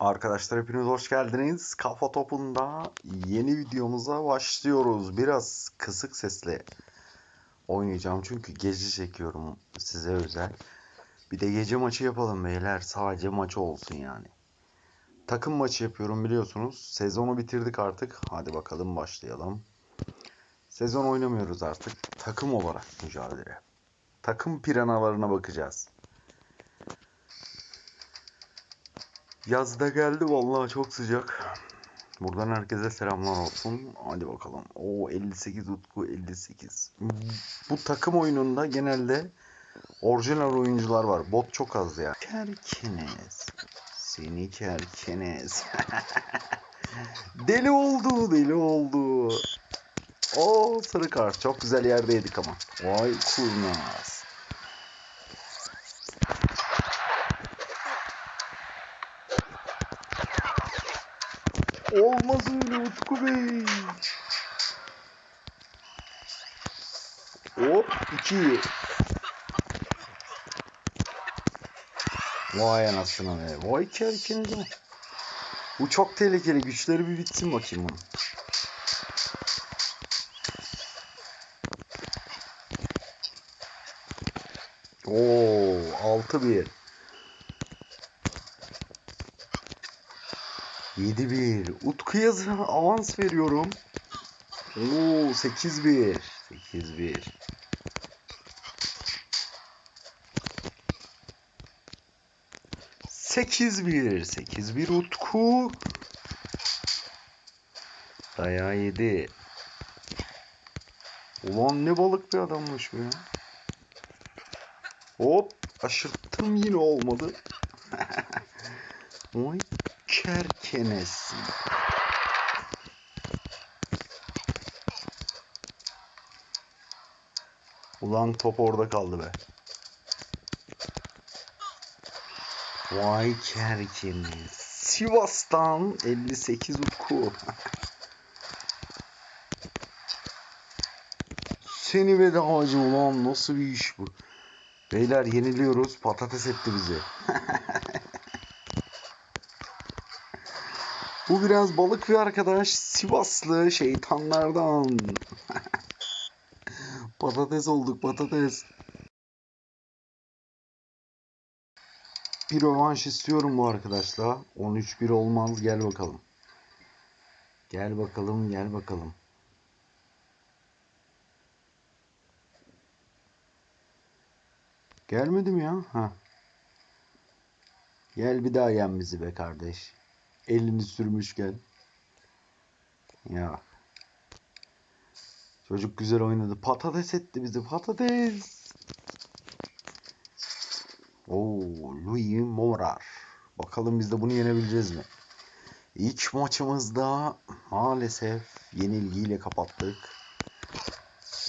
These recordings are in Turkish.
Arkadaşlar hepiniz hoş geldiniz. Kafa Topu'nda yeni videomuza başlıyoruz. Biraz kısık sesle oynayacağım çünkü gece çekiyorum size özel. Bir de gece maçı yapalım beyler. Sadece maçı olsun yani. Takım maçı yapıyorum biliyorsunuz. Sezonu bitirdik artık. Hadi bakalım başlayalım. Sezon oynamıyoruz artık. Takım olarak mücadele. Takım piranalarına bakacağız. Yaz da geldi vallahi çok sıcak. Buradan herkese selamlar olsun. Hadi bakalım. O 58 Utku 58. Bu takım oyununda genelde orijinal oyuncular var. Bot çok az ya. Kerkenes. Seni kerkenes. deli oldu, deli oldu. O sarı kart. Çok güzel yerdeydik ama. Vay kurnaz. Olmaz öyle Utku Bey. Hop iki. Vay anasını be. Vay kerkenize. Bu çok tehlikeli. Güçleri bir bitsin bakayım bunun. Oo, 6-1. 7-1. Utku yazı avans veriyorum. Oo 8-1. 8-1. Sekiz bir, sekiz bir Utku. Dayağı yedi. Ulan ne balık bir adammış bu ya. Hop, aşırttım yine olmadı. Oy kerkenesi. Ulan top orada kaldı be. Vay kerkeniz. Sivas'tan 58 Utku. Seni ağacı ulan nasıl bir iş bu? Beyler yeniliyoruz. Patates etti bizi. Bu biraz balık bir arkadaş. Sivaslı şeytanlardan. patates olduk patates. Bir rövanş istiyorum bu arkadaşla. 13-1 olmaz. Gel bakalım. Gel bakalım, gel bakalım. Gelmedim ya. Ha. Gel bir daha yen bizi be kardeş. Elini sürmüşken. Ya. Çocuk güzel oynadı. Patates etti bizi. Patates. Oo, Louis Morar. Bakalım biz de bunu yenebileceğiz mi? İlk maçımızda maalesef yenilgiyle kapattık.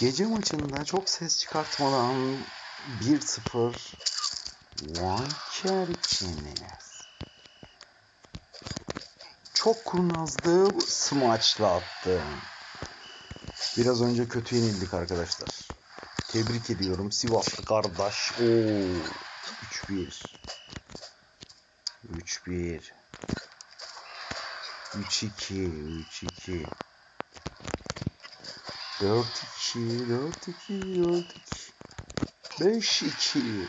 Gece maçında çok ses çıkartmadan 1-0 Vay Kerkiniz. Çok kurnazdı smaçla attı. Biraz önce kötü yenildik arkadaşlar. Tebrik ediyorum Sivaslı kardeş. Oo, 3-1. 3-1. 3-2. 3-2. 4-2. 4-2. 4-2. 5-2.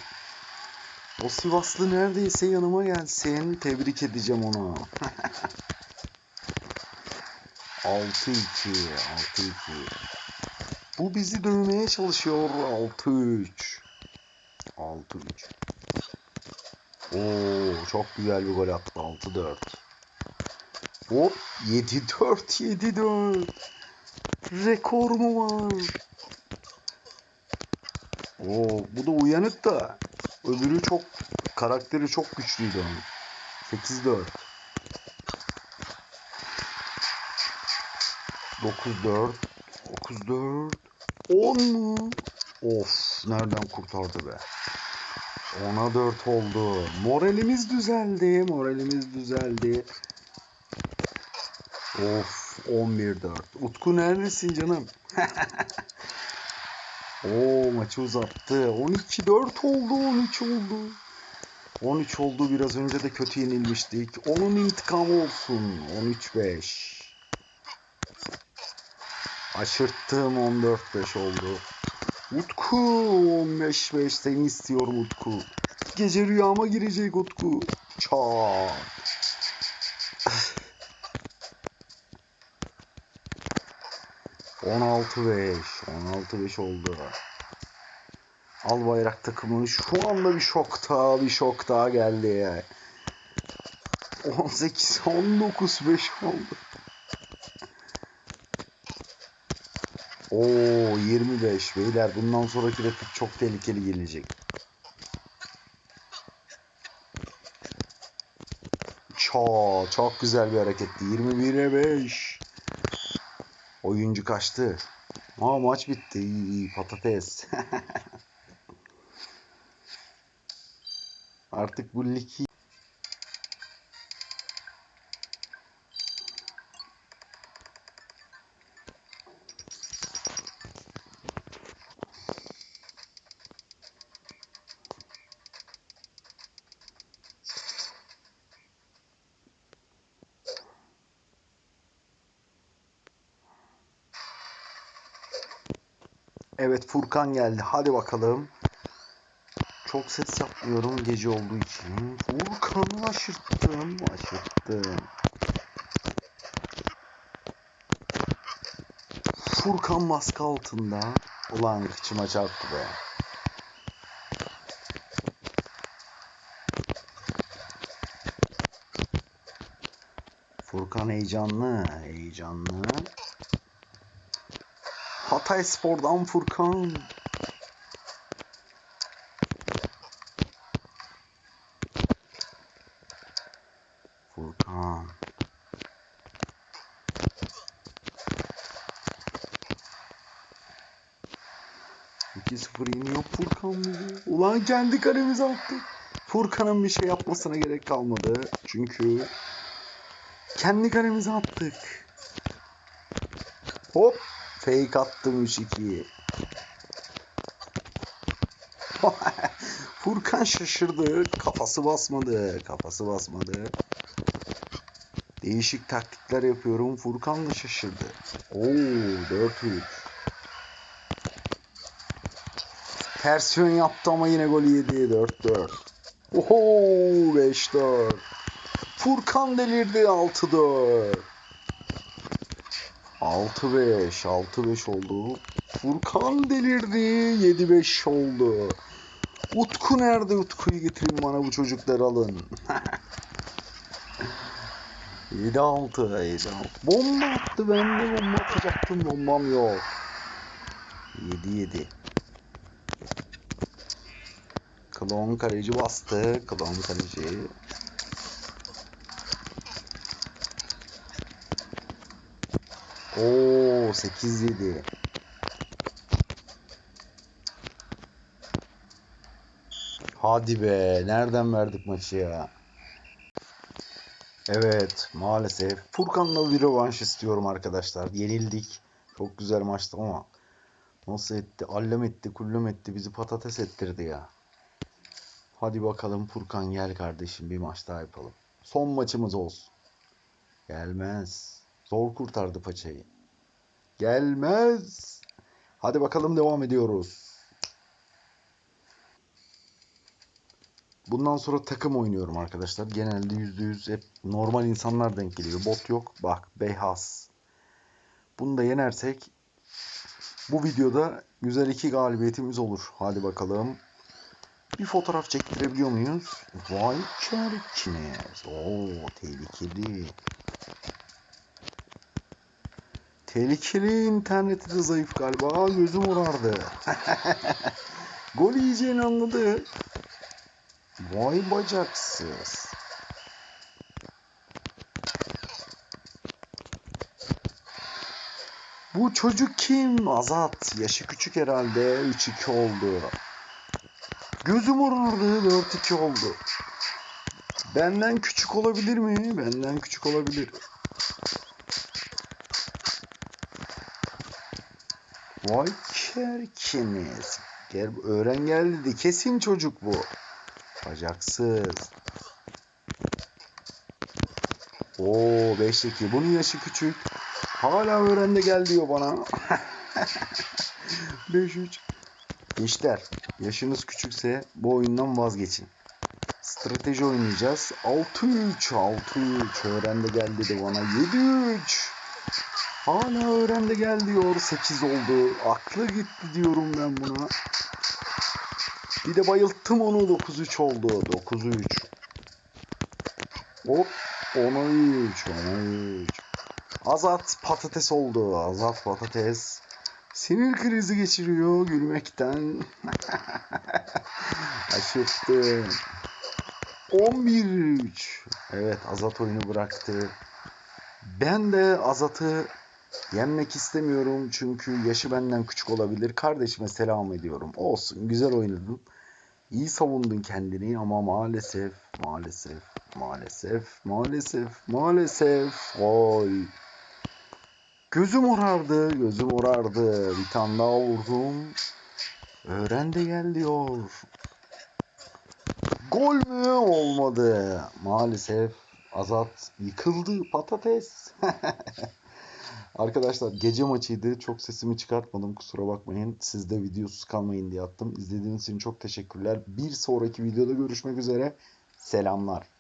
O Sivaslı neredeyse yanıma gelsin. Tebrik edeceğim onu. 6-2. 6-2. Bu bizi dövmeye çalışıyor. 6-3. 6-3. Oo, çok güzel bir gol attı. 6-4. Hop 7-4. 7-4. Rekor mu var? Oo, bu da uyanık da. Öbürü çok karakteri çok güçlüydü onun. 8-4. 9-4. 9-4. 10 mu? Of nereden kurtardı be. 10'a 4 oldu. Moralimiz düzeldi. Moralimiz düzeldi. Of 11-4. Utku neredesin canım? Oo maçı uzattı. 12-4 oldu. 13 oldu. 13 oldu biraz önce de kötü yenilmiştik. Onun intikamı olsun. 13-5. Aşırttım 14-5 oldu. Utku 15-5 seni istiyorum Utku. Gece rüyama girecek Utku. Çat. On altı beş. On altı oldu. Al bayrak takımı şu anda bir şokta bir şok daha geldi. 18 19 5 oldu. Oo 25 beyler bundan sonraki rakip çok tehlikeli gelecek. Çok çok güzel bir hareketti. 21'e 5. Oyuncu kaçtı. Aa maç bitti. İyi, iyi patates. Artık bu lig Evet Furkan geldi. Hadi bakalım. Çok ses yapmıyorum gece olduğu için. Furkan'ı aşırttım. Aşırttım. Furkan baskı altında. Ulan kıçıma çarptı be. Furkan heyecanlı. Heyecanlı. Hatay Spor'dan Furkan. Furkan. İki sıfır yeniyor Furkan bizi. Ulan kendi kalemize attı. Furkan'ın bir şey yapmasına gerek kalmadı. Çünkü kendi kalemize attık. Hop. Fake attım 3-2'yi. Furkan şaşırdı. Kafası basmadı. Kafası basmadı. Değişik taktikler yapıyorum. Furkan da şaşırdı. Oo 4-3. Ters yön yaptı ama yine golü yedi. 4-4. Oho 5-4. Furkan delirdi 6-4. 6-5. 6-5 oldu. Furkan delirdi. 7-5 oldu. Utku nerede? Utku'yu getirin bana bu çocukları alın. 7-6. 7-6. Bomba attı. Ben de bomba atacaktım. Bombam yok. 7-7. Klon kaleci bastı. Klon kaleci. Oo 8-7. Hadi be. Nereden verdik maçı ya? Evet maalesef. Furkan'la bir rövanş istiyorum arkadaşlar. Yenildik. Çok güzel maçtı ama nasıl etti? Allem etti, kullem etti. Bizi patates ettirdi ya. Hadi bakalım Furkan gel kardeşim bir maç daha yapalım. Son maçımız olsun. Gelmez. Zor kurtardı paçayı. Gelmez. Hadi bakalım devam ediyoruz. Bundan sonra takım oynuyorum arkadaşlar. Genelde %100 hep normal insanlar denk geliyor. Bot yok. Bak Beyhas. Bunu da yenersek bu videoda güzel iki galibiyetimiz olur. Hadi bakalım. Bir fotoğraf çektirebiliyor muyuz? Vay çerkiniz. Oo tehlikeli. Tehlikeli interneti zayıf galiba. Gözüm morardı. Gol yiyeceğini anladı. Vay bacaksız. Bu çocuk kim? Azat. Yaşı küçük herhalde. 3-2 oldu. Gözüm morardı. 4-2 oldu. Benden küçük olabilir mi? Benden küçük olabilir. Vay kerkiniz. Gel öğren gel dedi. Kesin çocuk bu. Bacaksız. Oo 5'teki. Bunun yaşı küçük. Hala öğrendi gel diyor bana. 5-3. Gençler yaşınız küçükse bu oyundan vazgeçin. Strateji oynayacağız. 6-3. 6-3. Öğrendi gel dedi bana. 7-3. Hala öğrendi gel diyor. 8 oldu. Aklı gitti diyorum ben buna. Bir de bayılttım onu 9-3 oldu. 9-3. Hop 10'a 3. 10'a 3. Azat patates oldu. Azat patates. Sinir krizi geçiriyor gülmekten. Aşırttı. 11-3. Evet Azat oyunu bıraktı. Ben de Azat'ı yenmek istemiyorum çünkü yaşı benden küçük olabilir. Kardeşime selam ediyorum. Olsun güzel oynadın. İyi savundun kendini ama maalesef, maalesef, maalesef, maalesef, maalesef. Oy. Gözüm morardı, gözüm morardı. Bir tane daha vurdum. Öğren de gel diyor. Gol mü? Olmadı. Maalesef Azat yıkıldı. Patates. Arkadaşlar gece maçıydı. Çok sesimi çıkartmadım. Kusura bakmayın. Siz de videosuz kalmayın diye attım. İzlediğiniz için çok teşekkürler. Bir sonraki videoda görüşmek üzere. Selamlar.